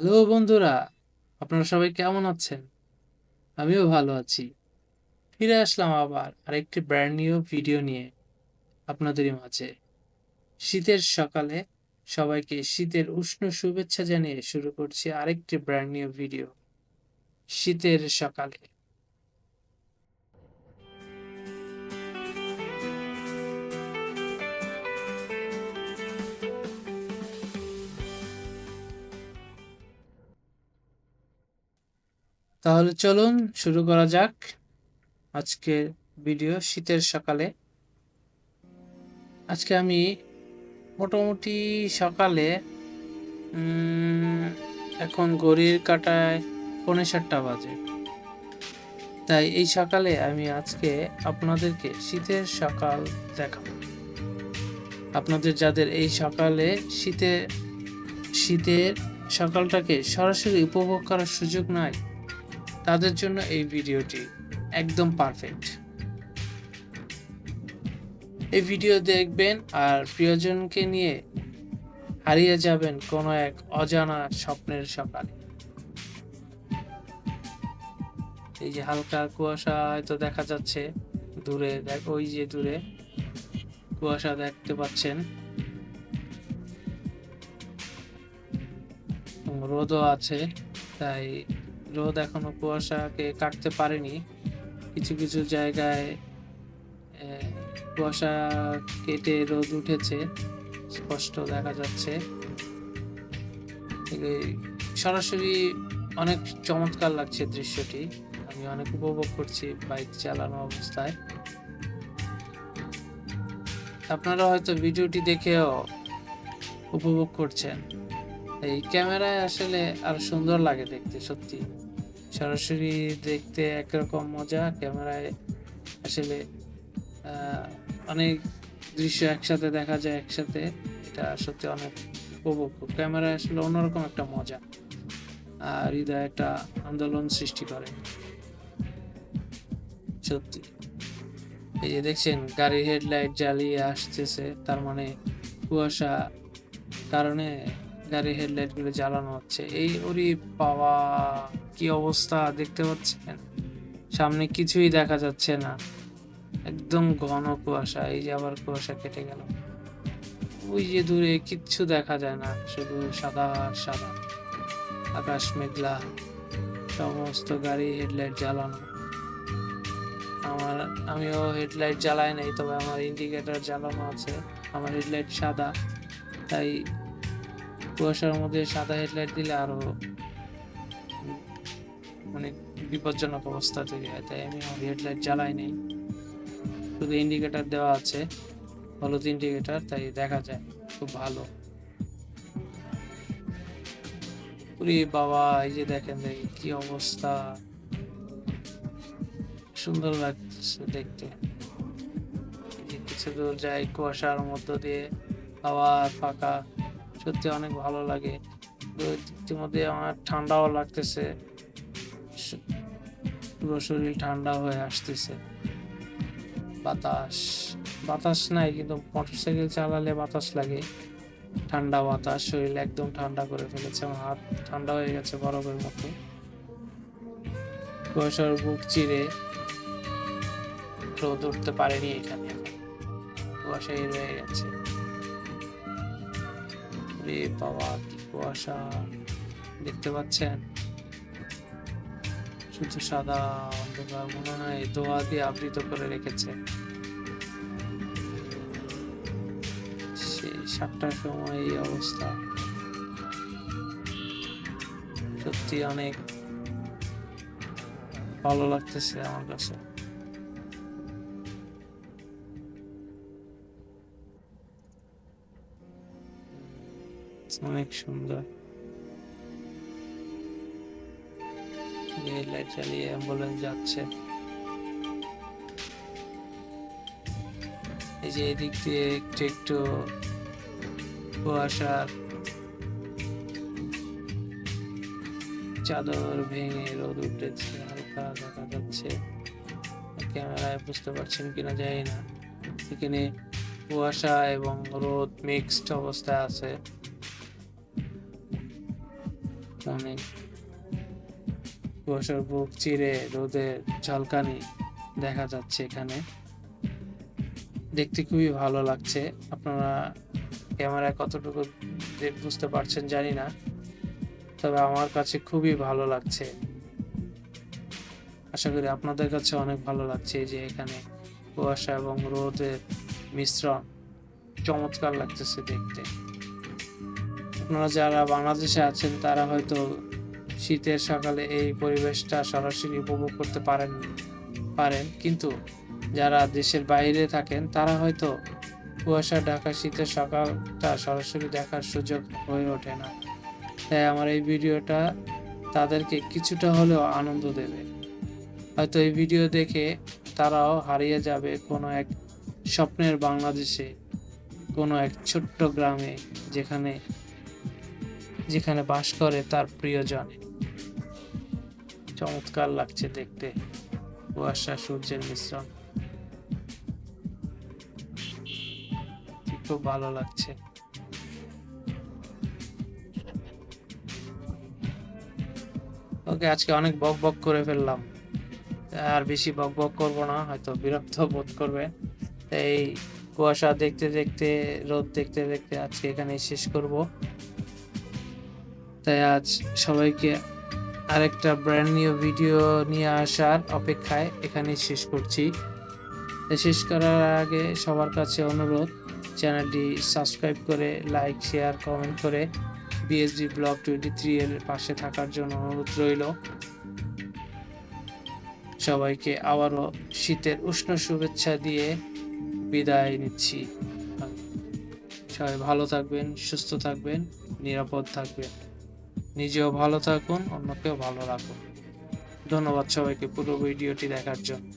Hello বন্ধুরা, আপনারা সবাই কেমন আছেন? আমিও ভালো আছি। ফিরে আসলাম আবার আরেকটি ব্র্যান্ড নিউ ভিডিও নিয়ে আপনাদেরই মাঝে। শীতের সকালে সবাইকে শীতের উষ্ণ শুভেচ্ছা জানিয়ে শুরু করছি আরেকটি ব্র্যান্ড নিউ ভিডিও শীতের সকালে তাহলে চলুন শুরু করা যাক আজকের ভিডিও শীতের সকালে। আজকে আমি মোটামুটি সকালে এখন ঘড়ির কাঁটায় পৌনে সাতটা বাজে। তাই এই সকালে আমি আজকে আপনাদেরকে শীতের সকাল দেখাবো। আপনাদের যাদের এই সকালে শীতে, শীতের সকালটাকে সরাসরি উপভোগ করার সুযোগ নাই তাদের জন্য এই ভিডিওটি একদম পারফেক্ট এই ভিডিও দেখবেন আর প্রিয়জনকে নিয়ে হারিয়ে যাবেন কোনো এক অজানা স্বপ্নের সকালে এই যে হালকা কুয়াশা হয়তো দেখা যাচ্ছে দূরে, দেখ, ওই যে দূরে কুয়াশা দেখতে পাচ্ছেন। রোদও আছে, তাই রোদ এখনও কুয়াশাকে কাটতে পারেনি। কিছু কিছু জায়গায় কুয়াশা কেটে রোদ উঠেছে, স্পষ্ট দেখা যাচ্ছে। সরাসরি অনেক চমৎকার লাগছে দৃশ্যটি। আমি অনেক উপভোগ করছি বাইক চালানো অবস্থায়। আপনারা হয়তো ভিডিওটি দেখেও উপভোগ করছেন। এই ক্যামেরায় আসলে আর সুন্দর লাগে দেখতে, সত্যি। সরাসরি দেখতে একরকম মজা, ক্যামেরায় আসলে অনেক দৃশ্য একসাথে দেখা যায় একসাথে, এটা সত্যি অনেক উপভোগ ক্যামেরায় আসলে অন্যরকম একটা মজা আর হৃদয় একটা আন্দোলন সৃষ্টি করে। সত্যি। এই যে দেখছেন, গাড়ির হেডলাইট জ্বালিয়ে আসতেছে, তার মানে কুয়াশা কারণে গাড়ির হেডলাইটগুলো জ্বালানো হচ্ছে। এই ওরি পাওয়া কি অবস্থা দেখতে পাচ্ছেন? সামনে কিছুই দেখা যাচ্ছে না। একদম ঘন কুয়াশা, এই যে আবার কুয়াশা কেটে গেল। ওই যে দূরে কিচ্ছু দেখা যায় না, শুধু সাদা সাদা। আকাশ মেঘলা, সমস্ত গাড়ি হেডলাইট জ্বালানো। আমার, আমিও হেডলাইট জ্বালাই নাই, তবে আমার ইন্ডিকেটর জ্বালানো আছে। আমার হেডলাইট সাদা, তাই কুয়াশার মধ্যে সাদা হেডলাইট দিলে আরও মানে বিপজ্জনক অবস্থা তৈরি হয়। তাই আমি আমার হেডলাইট জ্বালাই নেই। শুধু ইন্ডিকেটার দেওয়া আছে, হলুদ ইন্ডিকেটার তাই দেখা যায় খুব ভালো। বাবা, এই যে দেখেন দেখি কি অবস্থা। সুন্দর লাগছে দেখতে। কিছু দূর যাই কুয়াশার মধ্য দিয়ে, হাওয়া ফাঁকা। সত্যি অনেক ভালো লাগে। ইতিমধ্যে আমার ঠান্ডাও লাগতেছে। পুরো শরীর ঠান্ডা হয়ে আসতেছে। বাতাস বাতাস নাই কিন্তু মোটরসাইকেল চালালে বাতাস লাগে। ঠান্ডা বাতাস, শরীর একদম ঠান্ডা করে ফেলেছে। আমার হাত ঠান্ডা হয়ে গেছে বরফের মতো। কুয়াশার বুক চিরে রোদ উঠতে পারেনি এখন। কুয়াশাই রয়ে গেছে। রে বাবা কি কুয়াশা দেখতে পাচ্ছেন? শুধু সাদা অন্ধকার মনে হয় দোয়া দিয়ে আবৃত করে রেখেছে। সেই সাতটার সময় এই অবস্থা। সত্যি অনেক ভালো লাগতেছে আমার কাছে। অনেক সুন্দর। লাইট চালিয়ে অ্যাম্বুলেন্স যাচ্ছে। এই যে এদিক দিয়ে একটু একটু কুয়াশার চাদর ভেঙে রোদ উঠেছে, হালকা দেখা যাচ্ছে। ক্যামেরায় বুঝতে পারছেন কিনা জানি না। এখানে কুয়াশা এবং রোদ মিক্সড অবস্থায় আছে। মানে কুয়াশার বুক চিরে রোদের ঝলকানি দেখা যাচ্ছে এখানে। দেখতে খুবই ভালো লাগছে। আপনারা ক্যামেরায় কতটুকু বুঝতে পারছেন জানি না, তবে আমার কাছে খুবই ভালো লাগছে। আশা করি আপনাদের কাছে অনেক ভালো লাগছে যে এখানে কুয়াশা এবং রোদের মিশ্রণ। চমৎকার লাগতেছে দেখতে। আপনারা যারা বাংলাদেশে আছেন, তারা হয়তো শীতের সকালে এই পরিবেশটা সরাসরি উপভোগ করতে পারেন পারেন। কিন্তু যারা দেশের বাইরে থাকেন, তারা হয়তো কুয়াশা, ঢাকা, শীতের সকালটা সরাসরি দেখার সুযোগ হয়ে ওঠে না। তাই আমার এই ভিডিওটা তাদেরকে কিছুটা হলেও আনন্দ দেবে। হয়তো এই ভিডিও দেখে তারাও হারিয়ে যাবে কোনো এক স্বপ্নের বাংলাদেশে, কোনো এক ছোট্ট গ্রামে, যেখানে যেখানে বাস করে তার প্রিয়জনে। চমৎকার লাগছে দেখতে, কুয়াশা, সূর্যের মিশ্রণ। খুব ভালো লাগছে। ওকে, আজকে অনেক বক বক করে ফেললাম। আর বেশি বক বক করব না, হয়তো বিরক্ত বোধ করবে এই কুয়াশা দেখতে দেখতে, রোদ দেখতে দেখতে আজকে এখানে শেষ করব। তাই আজ সবাইকে আরেকটা ব্র্যান্ড নিউ ভিডিও নিয়ে আসার অপেক্ষায় এখানে শেষ করছি। শেষ করার আগে সবার কাছে অনুরোধ, চ্যানেলটি সাবস্ক্রাইব করে লাইক শেয়ার কমেন্ট করে বিএসডি ব্লগ টোয়েন্টি থ্রি এর পাশে থাকার জন্য অনুরোধ রইল। সবাইকে আবারও শীতের উষ্ণ শুভেচ্ছা দিয়ে বিদায় নিচ্ছি। সবাই ভালো থাকবেন, সুস্থ থাকবেন, নিরাপদ থাকবেন। নিজেও ভালো থাকুন অন্যকেও ভালো রাখুন। ধন্যবাদ সবাইকে পুরো ভিডিওটি দেখার জন্য।